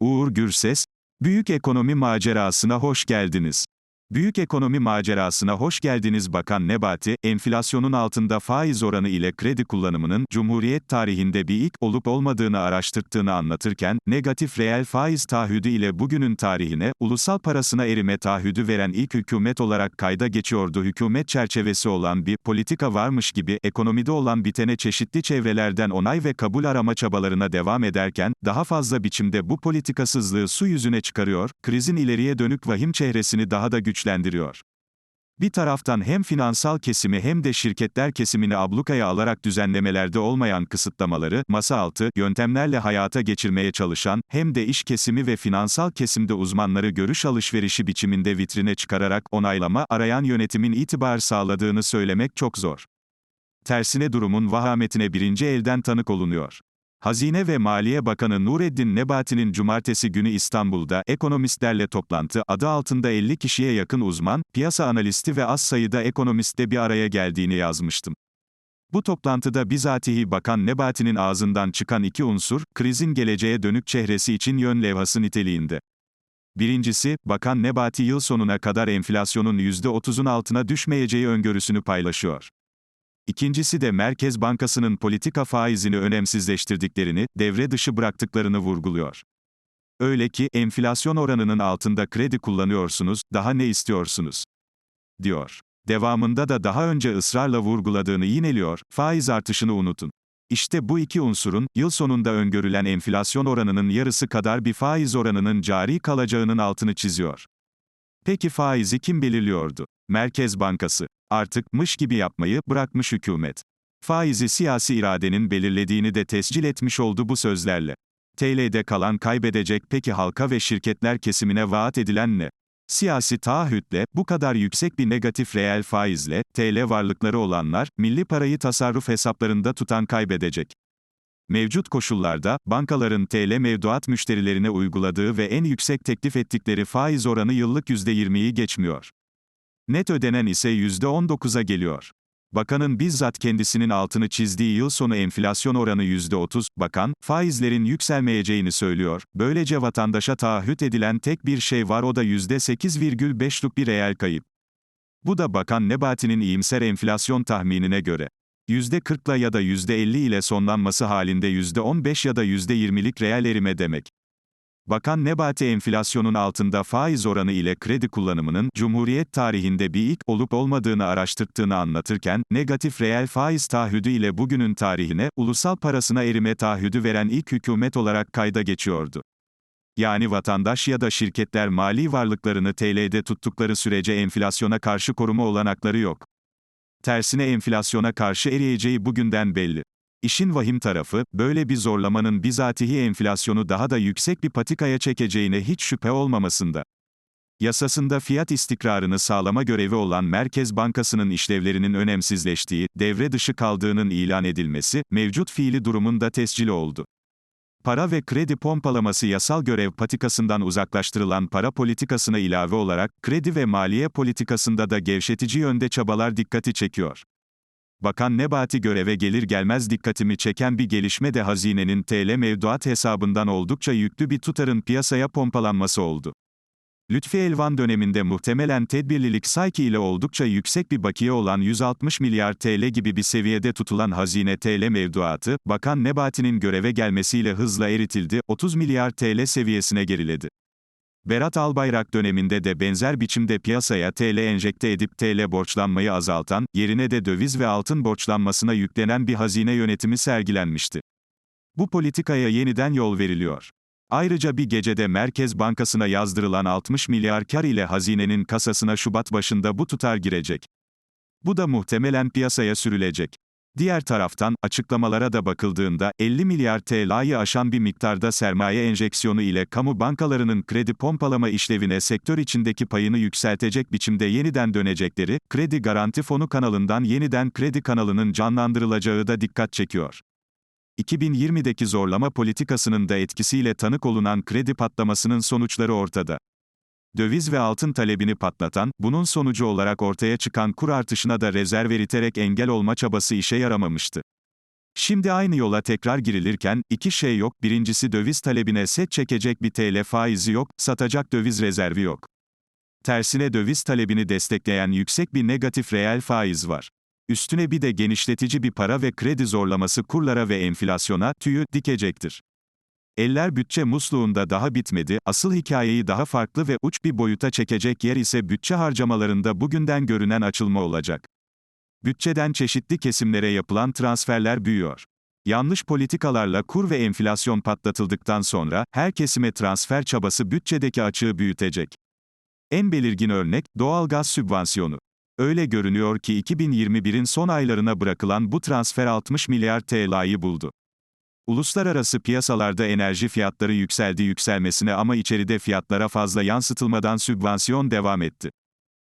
Uğur Gürses, Büyük Ekonomi Macerasına hoş geldiniz. Büyük ekonomi macerasına hoş geldiniz Bakan Nebati, enflasyonun altında faiz oranı ile kredi kullanımının Cumhuriyet tarihinde bir ilk olup olmadığını araştırttığını anlatırken, negatif reel faiz taahhüdü ile bugünün tarihine, ulusal parasına erime taahhüdü veren ilk hükümet olarak kayda geçiyordu. Hükümet çerçevesi olan bir politika varmış gibi ekonomide olan bitene çeşitli çevrelerden onay ve kabul arama çabalarına devam ederken, daha fazla biçimde bu politikasızlığı su yüzüne çıkarıyor, krizin ileriye dönük vahim çehresini daha da güçlendiriyor güçlendiriyor. Bir taraftan hem finansal kesimi hem de şirketler kesimini ablukaya alarak düzenlemelerde olmayan kısıtlamaları, masa altı, yöntemlerle hayata geçirmeye çalışan, hem de iş kesimi ve finansal kesimde uzmanları görüş alışverişi biçiminde vitrine çıkararak onaylama arayan yönetimin itibar sağladığını söylemek çok zor. Tersine durumun vahametine birinci elden tanık olunuyor. Hazine ve Maliye Bakanı Nureddin Nebati'nin cumartesi günü İstanbul'da ekonomistlerle toplantı adı altında 50 kişiye yakın uzman, piyasa analisti ve az sayıda ekonomistle bir araya geldiğini yazmıştım. Bu toplantıda bizatihi Bakan Nebati'nin ağzından çıkan iki unsur, krizin geleceğe dönük çehresi için yön levhası niteliğinde. Birincisi, Bakan Nebati yıl sonuna kadar enflasyonun %30'un altına düşmeyeceği öngörüsünü paylaşıyor. İkincisi de Merkez Bankası'nın politika faizini önemsizleştirdiklerini, devre dışı bıraktıklarını vurguluyor. Öyle ki, enflasyon oranının altında kredi kullanıyorsunuz, daha ne istiyorsunuz? diyor. Devamında da daha önce ısrarla vurguladığını yineliyor, faiz artışını unutun. İşte bu iki unsurun, yıl sonunda öngörülen enflasyon oranının yarısı kadar bir faiz oranının cari kalacağının altını çiziyor. Peki faizi kim belirliyordu? Merkez Bankası. Artık mış gibi yapmayı bırakmış hükümet. Faizi siyasi iradenin belirlediğini de tescil etmiş oldu bu sözlerle. TL'de kalan kaybedecek peki halka ve şirketler kesimine vaat edilen ne? Siyasi taahhütle, bu kadar yüksek bir negatif reel faizle, TL varlıkları olanlar, milli parayı tasarruf hesaplarında tutan kaybedecek. Mevcut koşullarda, bankaların TL mevduat müşterilerine uyguladığı ve en yüksek teklif ettikleri faiz oranı yıllık %20'yi geçmiyor. Net ödenen ise %19'a geliyor. Bakanın bizzat kendisinin altını çizdiği yıl sonu enflasyon oranı %30, bakan, faizlerin yükselmeyeceğini söylüyor, böylece vatandaşa taahhüt edilen tek bir şey var o da %8,5'luk bir reel kayıp. Bu da Bakan Nebati'nin iyimser enflasyon tahminine göre. %40'la ya da %50 ile sonlanması halinde %15 ya da %20'lik reel erime demek. Bakan Nebati enflasyonun altında faiz oranı ile kredi kullanımının Cumhuriyet tarihinde bir ilk olup olmadığını araştırttığını anlatırken, negatif reel faiz taahhüdü ile bugünün tarihine, ulusal parasına erime taahhüdü veren ilk hükümet olarak kayda geçiyordu. Yani vatandaş ya da şirketler mali varlıklarını TL'de tuttukları sürece enflasyona karşı koruma olanakları yok. Tersine enflasyona karşı eriyeceği bugünden belli. İşin vahim tarafı, böyle bir zorlamanın bizatihi enflasyonu daha da yüksek bir patikaya çekeceğine hiç şüphe olmamasında. Yasasında fiyat istikrarını sağlama görevi olan Merkez Bankası'nın işlevlerinin önemsizleştiği, devre dışı kaldığının ilan edilmesi, mevcut fiili durumun da tescili oldu. Para ve kredi pompalaması yasal görev patikasından uzaklaştırılan para politikasına ilave olarak, kredi ve maliye politikasında da gevşetici yönde çabalar dikkati çekiyor. Bakan Nebati göreve gelir gelmez dikkatimi çeken bir gelişme de hazinenin TL mevduat hesabından oldukça yüklü bir tutarın piyasaya pompalanması oldu. Lütfi Elvan döneminde muhtemelen tedbirlilik sayki ile oldukça yüksek bir bakiye olan 160 milyar TL gibi bir seviyede tutulan hazine TL mevduatı, Bakan Nebati'nin göreve gelmesiyle hızla eritildi, 30 milyar TL seviyesine geriledi. Berat Albayrak döneminde de benzer biçimde piyasaya TL enjekte edip TL borçlanmayı azaltan, yerine de döviz ve altın borçlanmasına yüklenen bir hazine yönetimi sergilenmişti. Bu politikaya yeniden yol veriliyor. Ayrıca bir gecede Merkez Bankası'na yazdırılan 60 milyar kar ile hazinenin kasasına Şubat başında bu tutar girecek. Bu da muhtemelen piyasaya sürülecek. Diğer taraftan, açıklamalara da bakıldığında, 50 milyar TL'yi aşan bir miktarda sermaye enjeksiyonu ile kamu bankalarının kredi pompalama işlevine sektör içindeki payını yükseltecek biçimde yeniden dönecekleri, kredi garanti fonu kanalından yeniden kredi kanalının canlandırılacağı da dikkat çekiyor. 2020'deki zorlama politikasının da etkisiyle tanık olunan kredi patlamasının sonuçları ortada döviz ve altın talebini patlatan, bunun sonucu olarak ortaya çıkan kur artışına da rezerv eriterek engel olma çabası işe yaramamıştı. Şimdi aynı yola tekrar girilirken, iki şey yok, birincisi döviz talebine set çekecek bir TL faizi yok, satacak döviz rezervi yok. Tersine döviz talebini destekleyen yüksek bir negatif reel faiz var. Üstüne bir de genişletici bir para ve kredi zorlaması kurlara ve enflasyona tüyü dikecektir. Eller bütçe musluğunda daha bitmedi, asıl hikayeyi daha farklı ve uç bir boyuta çekecek yer ise bütçe harcamalarında bugünden görünen açılma olacak. Bütçeden çeşitli kesimlere yapılan transferler büyüyor. Yanlış politikalarla kur ve enflasyon patlatıldıktan sonra, her kesime transfer çabası bütçedeki açığı büyütecek. En belirgin örnek, doğalgaz sübvansiyonu. Öyle görünüyor ki 2021'in son aylarına bırakılan bu transfer 60 milyar TL'yi buldu. Uluslararası piyasalarda enerji fiyatları yükseldi yükselmesine ama içeride fiyatlara fazla yansıtılmadan sübvansiyon devam etti.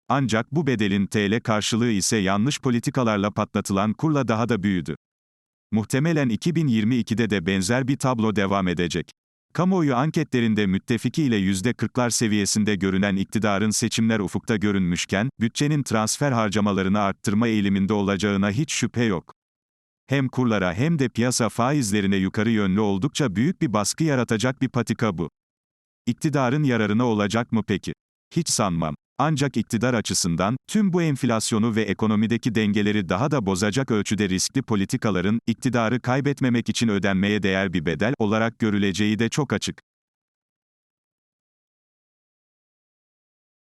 Ancak bu bedelin TL karşılığı ise yanlış politikalarla patlatılan kurla daha da büyüdü. Muhtemelen 2022'de de benzer bir tablo devam edecek. Kamuoyu anketlerinde müttefiki ile %40'lar seviyesinde görünen iktidarın seçimler ufukta görünmüşken, bütçenin transfer harcamalarını arttırma eğiliminde olacağına hiç şüphe yok. Hem kurlara hem de piyasa faizlerine yukarı yönlü oldukça büyük bir baskı yaratacak bir patika bu. İktidarın yararına olacak mı peki? Hiç sanmam. Ancak iktidar açısından, tüm bu enflasyonu ve ekonomideki dengeleri daha da bozacak ölçüde riskli politikaların, iktidarı kaybetmemek için ödenmeye değer bir bedel olarak görüleceği de çok açık.